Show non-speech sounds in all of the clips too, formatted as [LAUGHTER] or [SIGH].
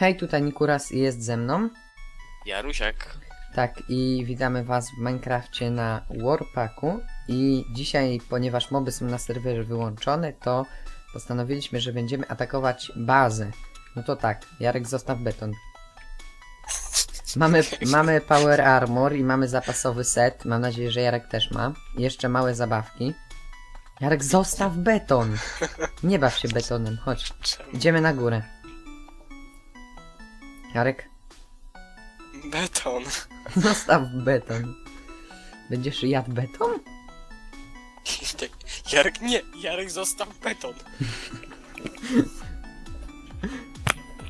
Hej, tutaj Nikuras jest ze mną. Jarusiak. Tak, i witamy was w Minecrafcie na Warpacku. I dzisiaj, ponieważ moby są na serwerze wyłączone, to postanowiliśmy, że będziemy atakować bazę. No to tak, Jarek zostaw beton. Mamy, [LAUGHS] mamy power armor i mamy zapasowy set. Mam nadzieję, że Jarek też ma. Jeszcze małe zabawki. Jarek, zostaw beton! Nie baw się betonem, chodź. [LAUGHS] Idziemy na górę. Jarek, Beton. [LAUGHS] zostaw beton. Będziesz jadł beton? Jarek nie, Jarek został beton.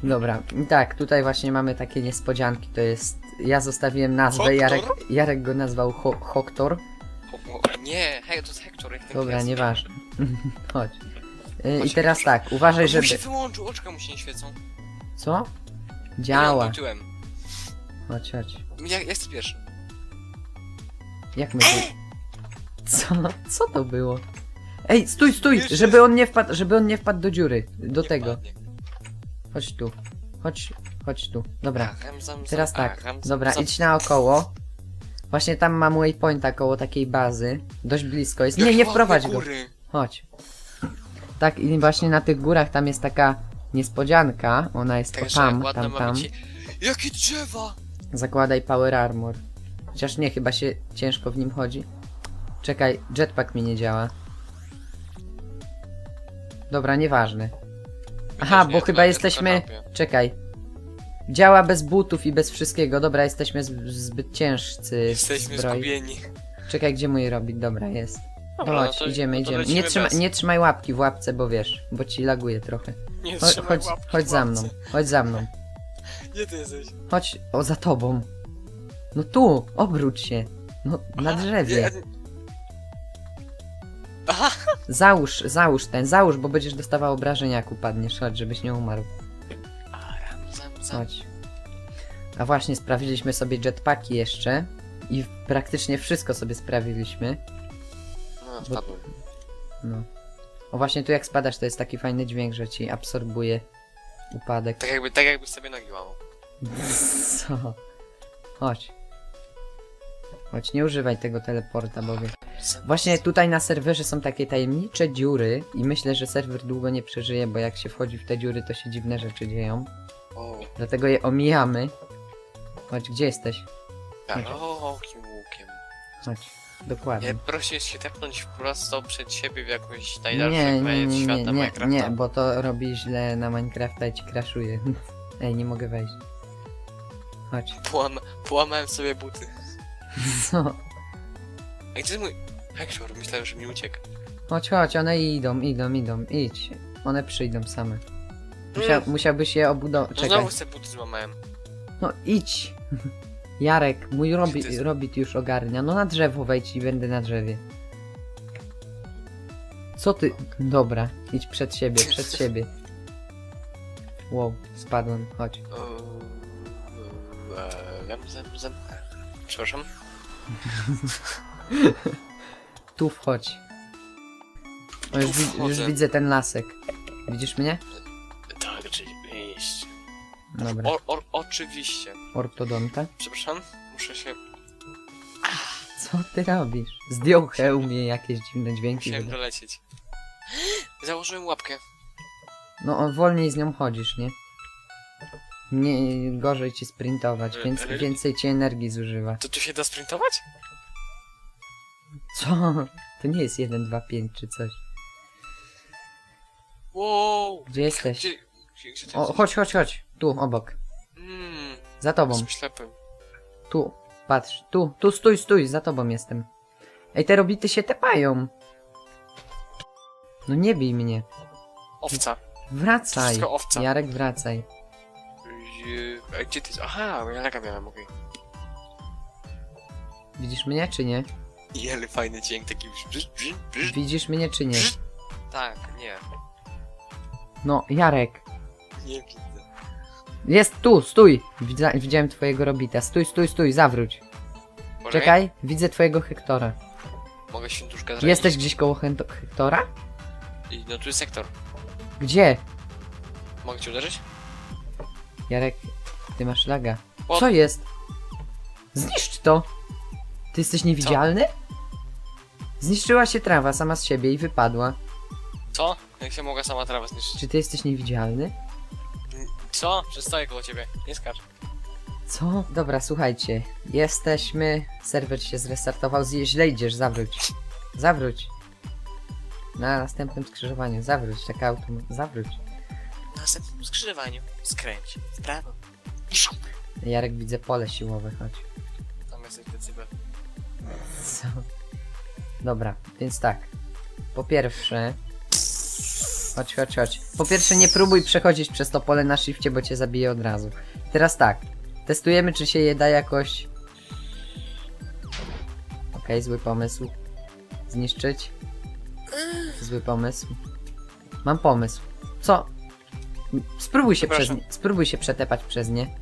Dobra, i tak, tutaj właśnie mamy takie niespodzianki, to jest... Ja zostawiłem nazwę, Hoktor? Jarek, Jarek go nazwał Ho Hoktor. O, o, nie, hej, to jest Hector, jak ten Dobra, pies. nieważne. [LAUGHS] Chodź. Y, I Chodź. teraz tak, uważaj, żeby... się wyłączył, oczka mu się nie świecą. Co? Działa. odwróciłem. Chodź, chodź. Ja, ja chcę pierwszy. Jak my... Co? Co to było? Ej, stój, stój! Jeszcze- Żeby on nie wpadł, żeby on nie wpadł do dziury. Do Nie tego. padnie. Chodź tu. Chodź, chodź tu. Dobra. Achem, zam, zam, Teraz tak, zam, dobra, zam. idź naokoło. Właśnie tam mam waypointa koło takiej bazy. Dość blisko jest. Nie, Jakie nie ładne wprowadź go. góry. Chodź. Tak, i właśnie na tych górach tam jest taka niespodzianka. Ona jest o Także tam, tam, tam. Jakie drzewa! Zakładaj power armor. Chociaż nie, chyba się ciężko w nim chodzi. Czekaj, jetpack mi nie działa. Dobra, nieważne. Aha, bo chyba jesteśmy... Czekaj. Działa bez butów i bez wszystkiego. Dobra, jesteśmy z- zbyt ciężcy w Jesteśmy zbroi. zgubieni. Czekaj, gdzie mój robik? Dobra, jest. Dobra, Chodź, no to- idziemy, no to idziemy. lecimy Nie, trzyma, bez. nie trzymaj łapki w łapce, bo wiesz, bo ci laguje trochę. Nie Chodź, trzymaj chodź, łapki chodź w za łapce. mną, chodź za mną. [LAUGHS] Gdzie ty jesteś? Chodź, o, za tobą. No tu, obróć się. No, na Aha, drzewie. nie- Aha! [LAUGHS] Załóż, załóż ten, załóż, bo będziesz dostawał obrażenia, jak upadniesz. Chodź, żebyś nie umarł. Aram, zam, zam. Chodź. A właśnie, sprawdziliśmy sobie jetpacki jeszcze. I praktycznie wszystko sobie sprawiliśmy. No, wpadłem. No. O właśnie, tu jak spadasz, to jest taki fajny dźwięk, że ci absorbuje upadek. Tak jakby, tak jakbyś sobie nogi łamał. [LAUGHS] Co? Chodź. Chodź, nie używaj tego teleporta, bo wiesz. Właśnie tutaj na serwerze są takie tajemnicze dziury i myślę, że serwer długo nie przeżyje, bo jak się wchodzi w te dziury, to się dziwne rzeczy dzieją. O, Dlatego je omijamy. Chodź, gdzie jesteś? szerokim łukiem. Chodź. Dokładnie. Nie prosisz się tepnąć prosto przed siebie w jakąś Nie, najdalszy nie, nie, nie, świata Minecrafta. nie, bo to robi źle na Minecrafta i ci crashuje. [LAUGHS] Ej, nie mogę wejść. Chodź. Połama, połamałem sobie buty. [LAUGHS] Co? Ej, to jest mój... Hector, myślałem, że mi uciekł. Chodź, chodź, one idą, idą, idą, idź. One przyjdą same. Musia, Mm. musiałbyś je obudować. No Czekaj. znowu sobie buty złamałem. No idź. [LAUGHS] Jarek, mój robi, ty robit już ogarnia. No na drzewo wejdź i będę na drzewie. Co ty? Dobra, idź przed siebie, [LAUGHS] przed siebie. Wow, spadłem, chodź. O, e, Zam, zam, zam. Przepraszam. [LAUGHS] Tu wchodź. O, już, Tu wi- już wchodzę. widzę ten lasek. Widzisz mnie? Tak, oczywiście. Dobra. O, o, oczywiście. Ortodonta. Przepraszam, muszę się... Co ty robisz? Zdjął hełmie jakieś dziwne dźwięki. Musiałem wyda- dolecieć. Założyłem łapkę. No wolniej z nią chodzisz, nie? Nie, gorzej ci sprintować, E, więc e. więcej ci energii zużywa. To tu się da sprintować? Co? To nie jest 1, 2, 5 czy coś. Wow! Gdzie jesteś? Gdzie, gdzie, gdzie ty O, jesteś? chodź, chodź, chodź. Tu, obok. Za tobą. jestem ślepym. Tu. Patrz. Tu, tu, stój, stój. Za tobą jestem. Ej, te robity się tepają. No nie bij mnie. Owca. Wracaj. Wszystko owca. Jarek, wracaj. Yy, A gdzie ty jest? Aha, bo ja laga miałem, okej. Widzisz mnie, czy nie? I ale fajny dźwięk taki brz, brz, brz. Widzisz mnie, czy nie? Tak, nie. No, Jarek. Nie widzę. Jest tu, stój. Widza, widziałem twojego robita. Stój, stój, stój, zawróć. Poczekaj, Czekaj, widzę twojego Hektora. Mogę się duszka zranić. Jesteś gdzieś koło Hento- Hektora? I no tu jest sektor. Gdzie? Mogę cię uderzyć? Jarek, ty masz laga. O. Co jest? Zniszcz to! Ty jesteś niewidzialny? Zniszczyła się trawa sama z siebie i wypadła. Co? Jak się mogła sama trawa zniszczyć? Czy ty jesteś niewidzialny? Co? Przystoję koło ciebie. Nie skacz. Co? Dobra, słuchajcie. Jesteśmy. Serwer się zrestartował. Zje- Źle idziesz, zawróć. Zawróć. Na następnym skrzyżowaniu, zawróć. Taka auto. Zawróć. Na następnym skrzyżowaniu skręć w prawo. Jarek widzę pole siłowe, chodź. Tam jesteś decybel. Co? Dobra, więc tak. Po pierwsze. Chodź, chodź, chodź. Po pierwsze, nie próbuj przechodzić przez to pole na shifcie, bo cię zabije od razu. Teraz tak. Testujemy, czy się je da jakoś. Okej, zły pomysł. Zniszczyć. Zły pomysł. Mam pomysł. Co? Spróbuj się przez Przepraszam. nie. Spróbuj się przetepać przez nie.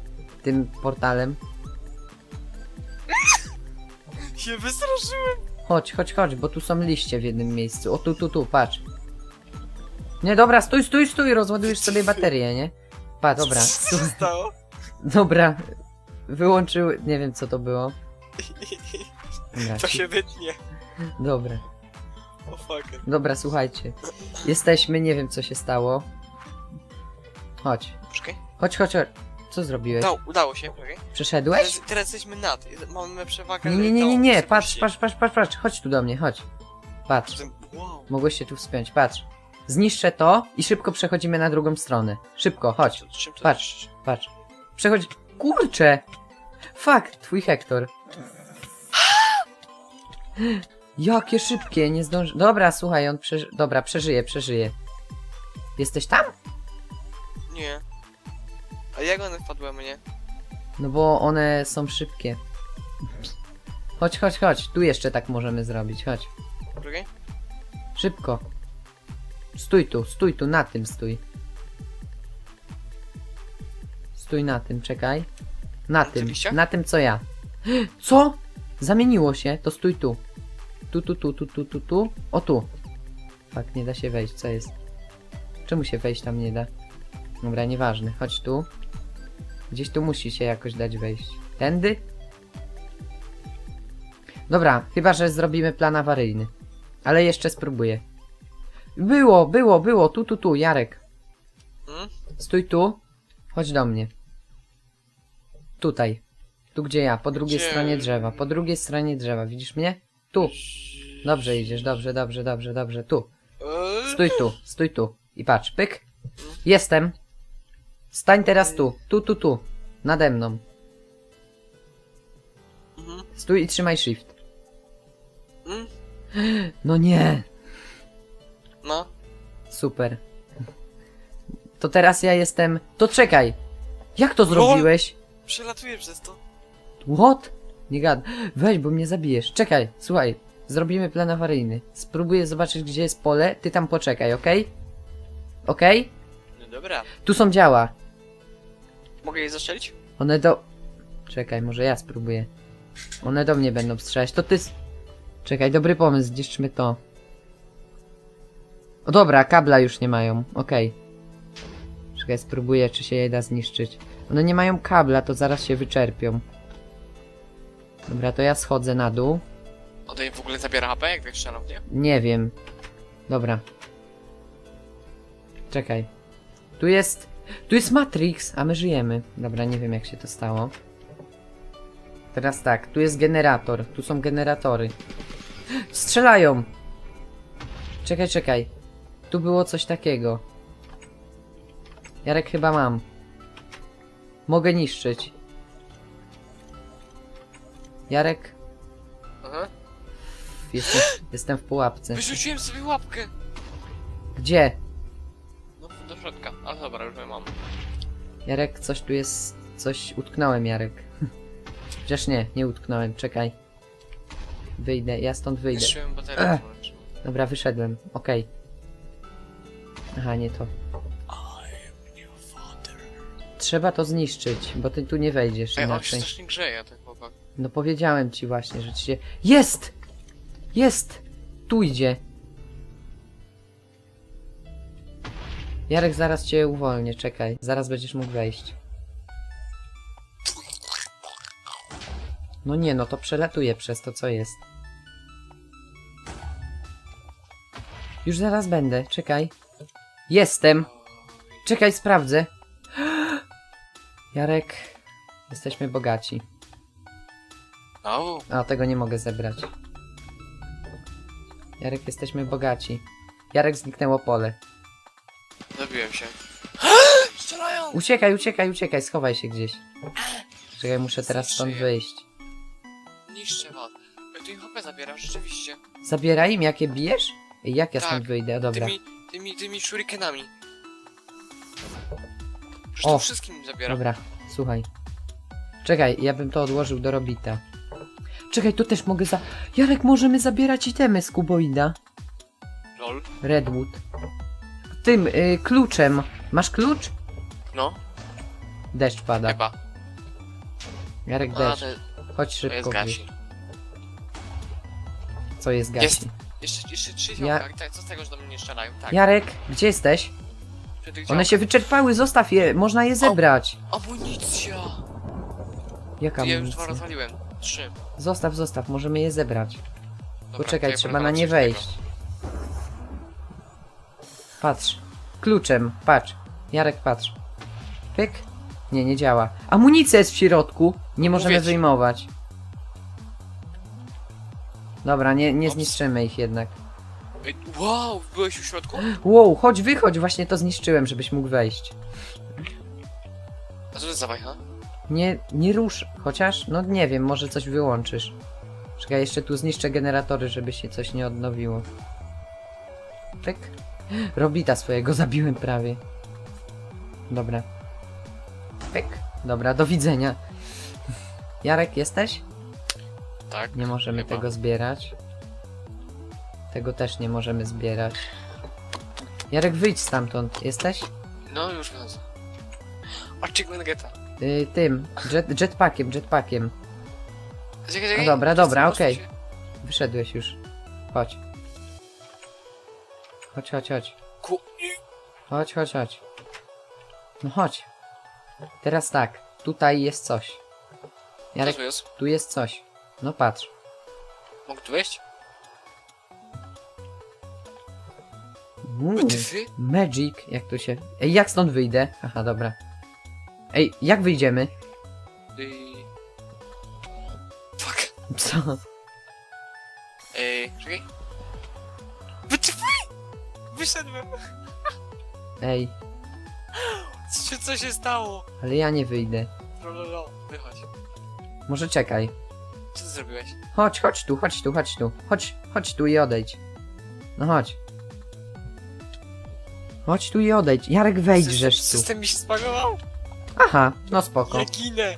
Tym portalem. [LAUGHS] Się wystraszyłem. Chodź, chodź, chodź, bo tu są liście w jednym miejscu. O, tu, tu, tu, patrz. Nie, dobra, stój, stój, stój, rozładujesz sobie baterię, nie? Pa, dobra, Co się stało? Dobra. Wyłączył, nie wiem co to było. Dobra, To się wytnie. dobra, O fuck. dobra, słuchajcie. Jesteśmy, nie wiem co się stało. Chodź, Poczekaj. chodź, chodź, chodź. Co zrobiłeś? Udało, udało się, poczekaj. Przeszedłeś? Teraz, teraz jesteśmy nad. Mamy przewagę. Nie, nie, nie, nie, nie, patrz, patrz, patrz, patrz, patrz, chodź tu do mnie, chodź. Patrz. Wow. Mogłeś się tu wspiąć, patrz. Zniszczę to i szybko przechodzimy na drugą stronę. Szybko, chodź. Czym to Patrz, patrz. Przechodź. Kurczę! Fakt, twój Hektor. [GASPS] Jakie szybkie, nie zdąży. Dobra, słuchaj, on przeży... Dobra, przeżyje, przeżyje. Jesteś tam? Nie. A jak one wpadły mnie? No bo one są szybkie. Chodź, chodź, chodź. Tu jeszcze tak możemy zrobić, chodź. Poczekaj. Szybko. Stój tu, stój tu, na tym stój. Stój na tym, czekaj. Na tym liściach? na tym co ja. [GASPS] Co? Zamieniło się, to stój tu. Tu, tu, tu, tu, tu, tu, tu. O tu. Fakt, nie da się wejść, co jest? Czemu się wejść tam nie da? Dobra, nieważne, chodź tu. Gdzieś tu musi się jakoś dać wejść. Tędy? Dobra, chyba, że zrobimy plan awaryjny. Ale jeszcze spróbuję. Było, było, było, tu, tu, tu, Jarek. Hmm? Stój tu. Chodź do mnie. Tutaj. Tu gdzie ja, po drugiej Gdzie? stronie drzewa. Po drugiej stronie drzewa, widzisz mnie? Tu. Dobrze idziesz, dobrze, dobrze, dobrze, dobrze. Tu. Eee, Stój tu, stój tu. I patrz, pyk. Jestem. Stań teraz tu, tu, tu, tu. Nade mną. mhm. Stój i trzymaj shift. Mm? No nie. No. Super. To teraz ja jestem. To czekaj! Jak to zrobiłeś? Przelatuję przez to. What? Nie gad. Weź, bo mnie zabijesz. Czekaj, słuchaj. Zrobimy plan awaryjny. Spróbuję zobaczyć, gdzie jest pole. Ty tam poczekaj, okej? Okej? No dobra. Tu są działa. Mogę je zastrzelić? One do... Czekaj, może ja spróbuję. One do mnie będą strzelać. To ty... s- Czekaj, dobry pomysł. Zniszczmy to. O dobra, kabla już nie mają. Okej. Czekaj, spróbuję, czy się je da zniszczyć. One nie mają kabla, to zaraz się wyczerpią. Dobra, to ja schodzę na dół. On jej w ogóle zabiera HP, jak tak strzelam w nie? Nie wiem. Dobra. Czekaj. Tu jest... Tu jest Matrix, a my żyjemy. Dobra, nie wiem jak się to stało. Teraz tak, tu jest generator. Tu są generatory. Strzelają! Czekaj, czekaj. Tu było coś takiego. Jarek chyba mam. Mogę niszczyć. Jarek, Aha. jestem, jestem w pułapce. Wyrzuciłem sobie łapkę! Gdzie? No, do środka. Ale dobra, już ją mam. Jarek, coś tu jest. Coś utknąłem, Jarek. [LAUGHS] Chociaż nie, nie utknąłem, czekaj. Wyjdę, ja stąd wyjdę. Baterię. Ech. włączyłem. Dobra, wyszedłem, okej. Aha, nie to. Trzeba to zniszczyć, bo ty tu nie wejdziesz Ej, on się inaczej. grzeje, ten chłopak. No powiedziałem ci właśnie, że ci się... Jest! Jest! Tu idzie. Jarek, zaraz cię uwolnię, czekaj. Zaraz będziesz mógł wejść. No nie, no to przelatuje przez to, co jest. Już zaraz będę, czekaj. Jestem. Czekaj, sprawdzę. [GASPS] Jarek, jesteśmy bogaci. O, A, tego nie mogę zebrać. Jarek, jesteśmy bogaci. Jarek, zniknęło pole. zabiłem się. [GASPS] Strzelają! Uciekaj, uciekaj, uciekaj, schowaj się gdzieś. Czekaj, muszę teraz stąd Żyję. wyjść. Niszczę was. Ej, tu im HP zabieram, rzeczywiście. Zabieraj im, jakie bijesz? Ej, Jak ja Tak. stąd wyjdę? Dobra. Tymi, tymi, tymi shurikenami. Przecież O, to wszystkim im zabieram. Dobra, słuchaj. Czekaj, ja bym to odłożył do Robita. Czekaj, tu też mogę za... Jarek, możemy zabierać itemy z kuboida. Lol. Redwood. Tym, y, kluczem. Masz klucz? No, Deszcz pada. chyba. Jarek, A, deszcz. to, Chodź to szybko. jest gasi. Co jest gasi? Jest. Jeszcze, jeszcze trzy Ja- ja... tak, co z tego, że do mnie nie strzelają? Tak. Jarek, gdzie jesteś? Przy tych One się wyczerpały, zostaw je, można je zebrać. Amunicja! Jaka Ja już dwa amunicja? rozwaliłem. Trzy. Zostaw, zostaw, możemy je zebrać. Dobra, Poczekaj, ja trzeba na próbowałem nie coś wejść. Patrz. Kluczem, patrz. Jarek, patrz. Pyk. Nie, nie działa. Amunicja jest w środku. Nie możemy ci. wyjmować. Dobra, nie, nie Ops. zniszczymy ich jednak. Ej, wow, byłeś w środku? Wow, chodź, wychodź, właśnie to zniszczyłem, żebyś mógł wejść. A co to jest za bajka? Nie, nie rusz, chociaż, no nie wiem, może coś wyłączysz. Czekaj, jeszcze tu zniszczę generatory, żeby się coś nie odnowiło. Pyk. Robita swojego zabiłem prawie. Dobra. Pyk. Dobra, do widzenia. Jarek, jesteś? Tak. Nie możemy chyba. tego zbierać. Tego też nie możemy zbierać. Jarek, wyjdź stamtąd. Jesteś? No, już wychodzę. Achievement geta. Y, tym, jet, jetpackiem, jetpackiem. Czekaj, czekaj. No dobra, dobra, okej. Wyszedłeś już. Chodź. Chodź, chodź, chodź. Ku... Chodź, chodź, chodź. No chodź. Teraz tak. Tutaj jest coś. Co Jarek, tu jest? tu jest coś. No patrz. Mogę tu wejść? Uuu, Ty, magic, jak to się... Ej, jak stąd wyjdę? Aha, dobra. Ej, jak wyjdziemy? Ty... Fuck. Co? Ej, czekaj. Wytyfaj! Wyszedłem! Ej, Co się, co się stało? ale ja nie wyjdę. Lololo, wychodź. Może czekaj. Co ty zrobiłeś? Chodź, chodź tu, chodź tu, chodź tu. Chodź, chodź tu i odejdź. No chodź. Chodź tu i odejdź. Jarek, wejdźżesz tu. System mi się spagował? Aha, no spoko. Ja ginę!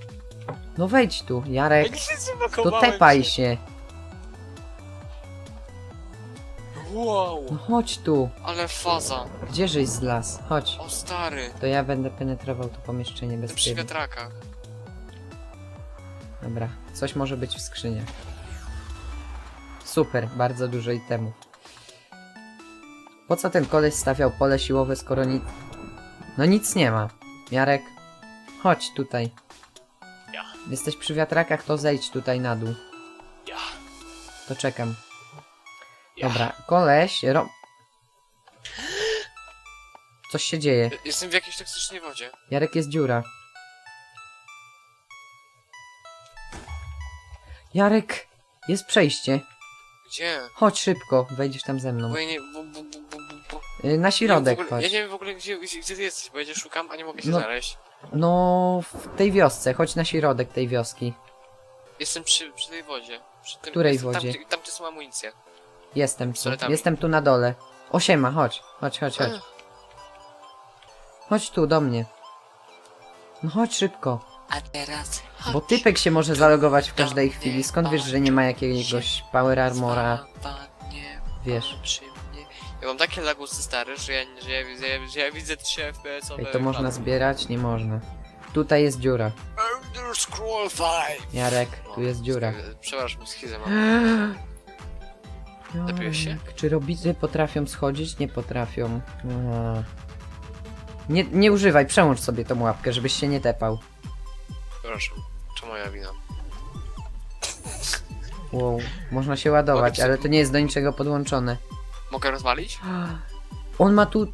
No wejdź tu, Jak Jarek. się To zbagowałem tepaj się. Wow, No chodź tu. ale faza. Gdzieżeś z las? Chodź. O stary, To ja będę penetrował to pomieszczenie bez przy ciebie. wiatrakach. Dobra, coś może być w skrzyniach. Super, bardzo dużo itemów. Po co ten koleś stawiał pole siłowe, skoro nic... No nic nie ma. Jarek, chodź tutaj. Ja. Jesteś przy wiatrakach, to zejdź tutaj na dół. Ja, To czekam. ja. Dobra, koleś, ro... Coś się dzieje. Jestem w jakiejś toksycznej wodzie. Jarek jest dziura. Jarek, jest przejście. Gdzie? Chodź szybko, wejdziesz tam ze mną. Bo ja nie... Bo, bo, bo, bo, bo. Y, Na środek ja, w ogóle, ja chodź. nie wiem w ogóle gdzie, gdzie, gdzie ty jesteś, bo ja cię szukam, a nie mogę się No. znaleźć. No, w tej wiosce, chodź na środek tej wioski. Jestem przy, przy tej wodzie. Przy tym, Której jestem wodzie? Tam, gdzie- tam gdzie są amunicje. Jestem tu, jestem tu na dole. Osiema, chodź, chodź, chodź, chodź. Ech, Chodź tu, do mnie. No chodź szybko, A teraz... bo typek się może zalogować w każdej chwili. Skąd wiesz, że nie ma jakiegoś power armora? Wiesz. przy mnie. Ja mam takie lagusy stare, że ja, że ja, że ja, że ja widzę 3 FPS. Ej, to można zbierać? Nie można. Tutaj jest dziura. Elder Scroll 5! Jarek, tu jest dziura. Przepraszam, schizę mam. [GASPS] Zabiłeś się? Jarek, Czy robity potrafią schodzić? Nie potrafią. Nie, nie używaj, przełącz sobie tą łapkę, żebyś się nie tepał. Przepraszam, to moja wina. Wow, można się ładować, Mogę ale to nie jest do niczego podłączone. Mogę rozwalić? [GASPS] On ma tu...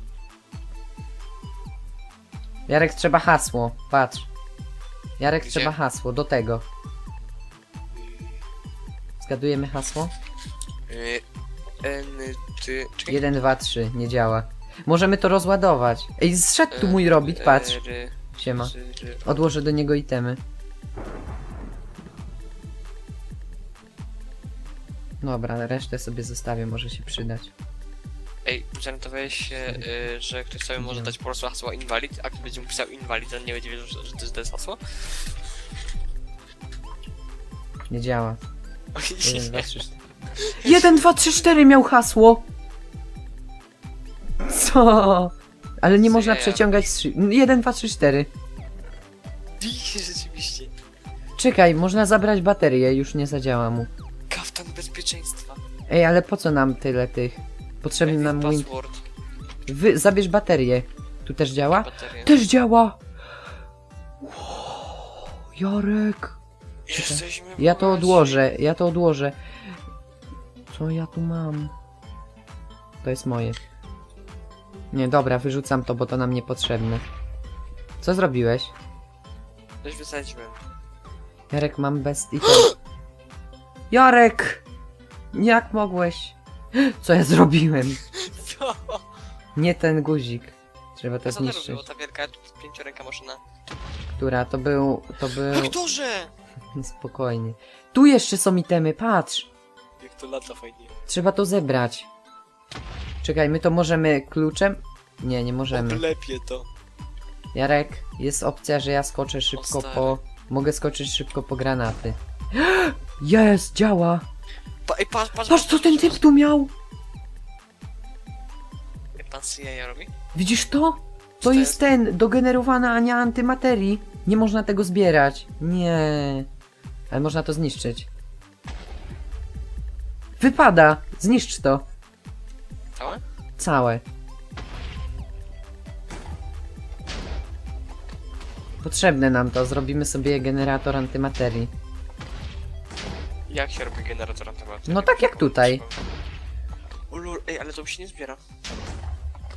Jarek, trzeba hasło, patrz. Jarek, Gdzie? trzeba hasło, do tego. Zgadujemy hasło? Yy, N, ty... Czekaj. 1, 2, 3, nie działa. Możemy to rozładować. Ej, zszedł tu mój robit, patrz. Siema. Odłożę do niego itemy. Dobra, resztę sobie zostawię, może się przydać. Ej, zorientowałeś się, y, że ktoś sobie może dać po prostu hasło inwalid, a ktoś będzie mu pisał inwalid, on nie będzie wiedział, że, że, to, jest hasło? Nie działa. 1, 2, 3, 4. 1, 2, 3, 4 miał hasło! Co? Ale nie Co można przeciągać 3. 1, 2, 3, 4. Rzeczywiście. Czekaj, można zabrać baterię, już nie zadziała mu. Kaftan bezpieczeństwa. Ej, ale po co nam tyle tych? Potrzebny nam mój... Password. Wy, zabierz baterię. Tu też działa? Bateria. Też działa! Wow, Jarek! Jesteśmy Ja to odłożę, ja to odłożę. Co ja tu mam? To jest moje. Nie, dobra, wyrzucam to, bo to nam niepotrzebne. Co zrobiłeś? Coś wysadziłem. Jarek, mam. I to... [GASPS] Jarek! Jak mogłeś? [GASPS] Co ja zrobiłem? [LAUGHS] Co? Nie ten guzik. Trzeba to Co to zniszczyć. robiło ta wielka pięcioręka maszyna? Która? To był... To był... Aktorze! [LAUGHS] Spokojnie. Tu jeszcze są itemy, patrz! Jak to lata fajnie. Trzeba to zebrać. Czekaj, my to możemy kluczem? Nie, nie możemy. Oblepie to. Jarek, jest opcja, że ja skoczę szybko stary. po... Mogę skoczyć szybko po granaty. [GASPS] Jest, działa! Pa, ej, patrz, patrz, Patrz, co ten typ tu miał! Ej, Pan CIA robi? Widzisz to? To to jest jest? ten, dogenerowana Ania antymaterii. Nie można tego zbierać. Nie. Ale można to zniszczyć. Wypada! Zniszcz to. Całe? Całe. Potrzebne nam to, zrobimy sobie generator antymaterii. Jak się robi generator antymaterii? No tak jak tutaj. O lol, ej, ale to mi się nie zbiera.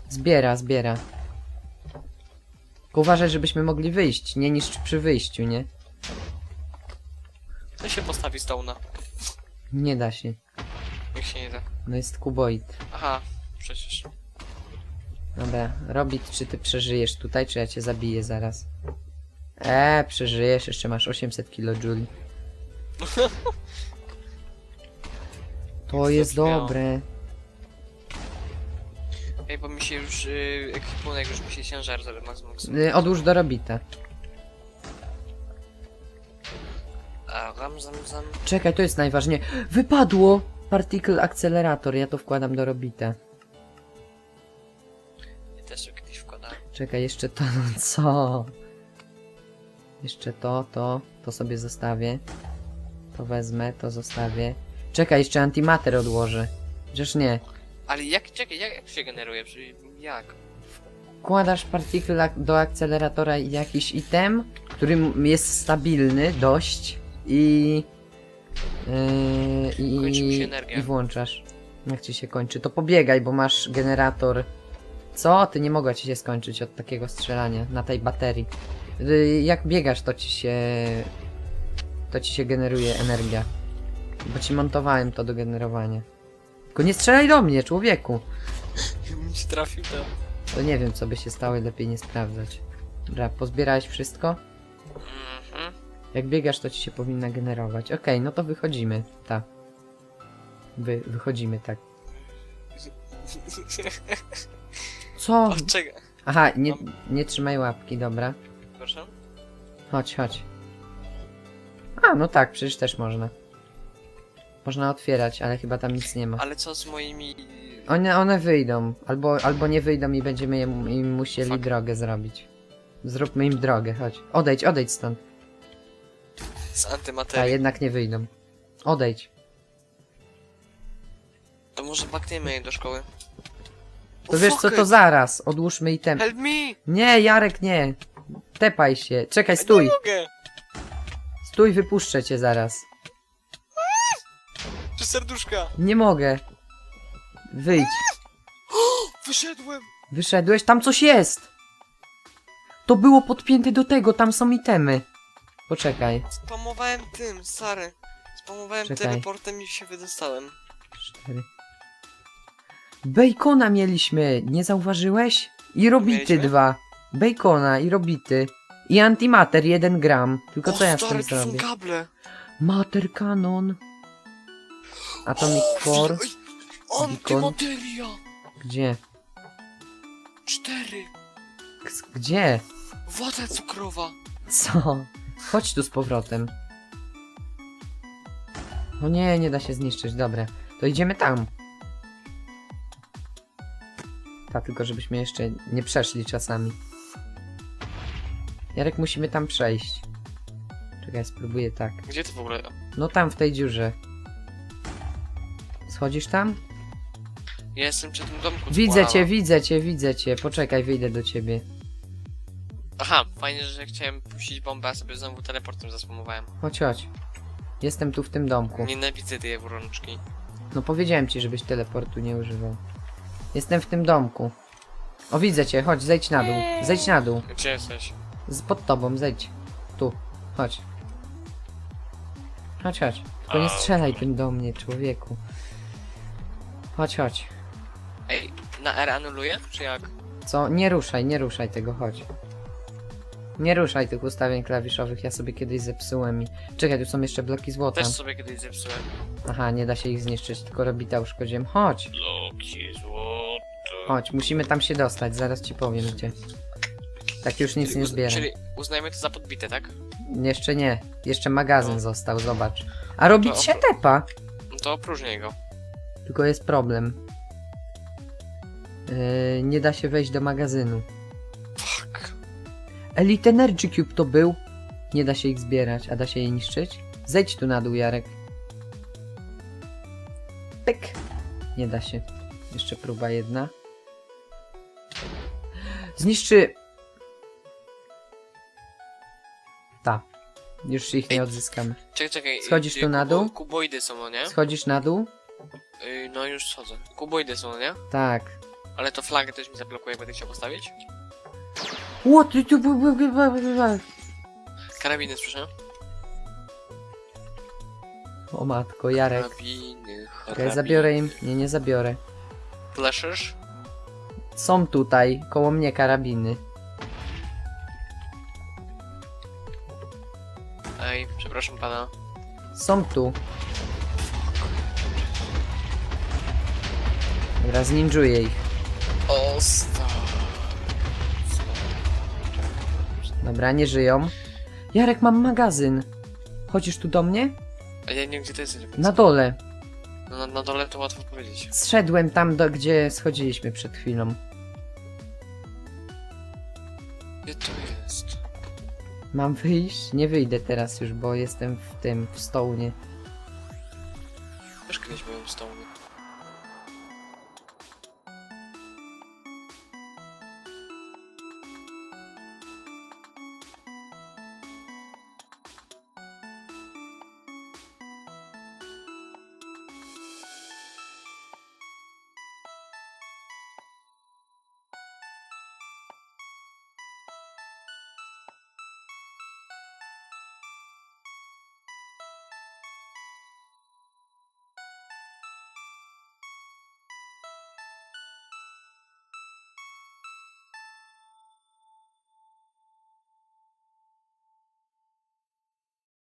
Zbiera, zbiera. Tylko uważaj, żebyśmy mogli wyjść, nie niszcz przy wyjściu, nie? To się postawi stołna. Nie da się. Jak się nie da. No jest kuboid. Aha, przecież. Dobra, Robit, czy ty przeżyjesz tutaj, czy ja cię zabiję zaraz? Eee, przeżyjesz, jeszcze masz 800 kJ. [LAUGHS] To jest Zabrzmiało. dobre. Ej, bo mi się już yy, ekwipunek, już mi się ciężar zrobił maksimum. Y, Odłóż do Robita. A, ram, zam, zam. Czekaj, to jest najważniejsze. Wypadło! Particle Accelerator, ja to wkładam do Robita. Ja też to kiedyś wkładałem. Czekaj, jeszcze to, no co? Jeszcze to, to, to sobie zostawię. To wezmę, to zostawię. Czekaj, jeszcze antimater odłożę. Przecież nie. Ale jak, czekaj, jak, jak się generuje? Jak? Wkładasz particle ak- do akceleratora jakiś item, który m- jest stabilny dość i... Yy, Kończy mi się i, energia. I włączasz. Jak ci się kończy, to pobiegaj, bo masz generator. Co? Ty nie mogła ci się skończyć od takiego strzelania na tej baterii. Yy, Jak biegasz, to ci się... To ci się generuje energia. Bo ci montowałem to do generowania. Tylko nie strzelaj do mnie, człowieku! [LAUGHS] Bym ci trafił to. To nie wiem, co by się stało, lepiej nie sprawdzać. Dobra, pozbierałeś wszystko? Mhm. Jak biegasz, to ci się powinna generować. Okej, no to wychodzimy. Tak. Wy, wychodzimy, tak. Co? Aha, nie, nie trzymaj łapki, dobra. Proszę? Chodź, chodź. A, no tak, przecież też można. Można otwierać, ale chyba tam nic nie ma. Ale co z moimi... One, one wyjdą, albo, albo nie wyjdą i będziemy im, im musieli Fuck. drogę zrobić. Zróbmy im drogę, chodź. Odejdź, odejdź stąd. Z A antymaterii? jednak nie wyjdą. Odejdź. To może bakniemy je do szkoły. To wiesz co, to zaraz. Odłóżmy item. Help me! Nie, Jarek, nie. Tepaj się. Czekaj, Nie stój. mogę! Stój, wypuszczę cię zaraz. Czy serduszka? Nie mogę. Wyjdź. Wyszedłem! Wyszedłeś? Tam coś jest! To było podpięte do tego, tam są itemy. Poczekaj. Spamowałem tym, stary. Spamowałem Czekaj. teleportem i się wydostałem. Cztery. Bacona mieliśmy, nie zauważyłeś? I robity Mieliśmy? dwa. Bacona i robity. I antimater, jeden gram. Tylko o, co ja z stary, tym tu są zrobię? kable. Mater Canon. Atomic O, Core. wi- oj, Beacon. Antymateria! Gdzie? Cztery! Gdzie? Woda cukrowa! Co? Chodź tu z powrotem. O nie, nie da się zniszczyć, dobra. To idziemy tam. Tak, tylko żebyśmy jeszcze nie przeszli czasami. Jarek, musimy tam przejść. Czekaj, spróbuję tak. Gdzie ty w ogóle? No tam, w tej dziurze. Schodzisz tam? Ja jestem przy tym domku. Widzę cię, widzę cię, widzę cię. Poczekaj, wyjdę do ciebie. Aha, fajnie, że chciałem puścić bombę, a sobie znowu teleportem zaspamowałem. Chodź, chodź. Jestem tu w tym domku. Nienawidzę tej rączki. No powiedziałem ci, żebyś teleportu nie używał. Jestem w tym domku. O, widzę cię, chodź, zejdź na dół. Zejdź na dół. Gdzie jesteś? Z pod tobą, zejdź. Tu, chodź. Chodź, chodź. Tylko nie strzelaj tym do mnie, człowieku. Chodź, chodź. Ej, na R anuluję? Czy jak? Co? Nie ruszaj, nie ruszaj tego, chodź. Nie ruszaj tych ustawień klawiszowych, ja sobie kiedyś zepsułem i... Czekaj, tu są jeszcze bloki złota. Też sobie kiedyś zepsułem. Aha, nie da się ich zniszczyć, tylko robita uszkodziłem. Chodź, Bloki złoto. chodź, musimy tam się dostać, zaraz ci powiem gdzie. Tak już nic Czyli nie uz- zbieram. Czyli uznajmy to za podbite, tak? Jeszcze nie. Jeszcze magazyn No. został, zobacz. A robić się tepa. No to opróżniaj go. Tylko jest problem. Yy, nie da się wejść do magazynu. Elite Energy Cube to był. Nie da się ich zbierać, a da się je niszczyć? Zejdź tu na dół, Jarek. Pyk. Nie da się. Jeszcze próba jedna. Zniszczy... Ta. Już ich nie odzyskamy. Czekaj, czekaj. Schodzisz y, tu na dół? Kuboidy są, no nie? Schodzisz na dół? Y, no już schodzę. Kuboidy są, no nie? Tak. Ale to flagę też mi zablokuje, będę chciał postawić. What? Tu- tu- bu- bu- bu- bu- bu- bu- Karabiny słyszę? O matko, Jarek. Karabiny, karabiny. zabiorę im. Nie, nie zabiorę. Fleszysz? Są tutaj, koło mnie karabiny. Ej, przepraszam pana. Są tu. Dobra, zninjuję ich. O, sta. Dobra, nie żyją. Jarek, mam magazyn. Chodzisz tu do mnie? A ja nie wiem, gdzie to jest. Na dole. No, na, na dole to łatwo powiedzieć. Zszedłem tam, do, gdzie schodziliśmy przed chwilą. Gdzie to jest? Mam wyjść? Nie wyjdę teraz już, bo jestem w tym, w stołnie. Też kiedyś byłem w stołu.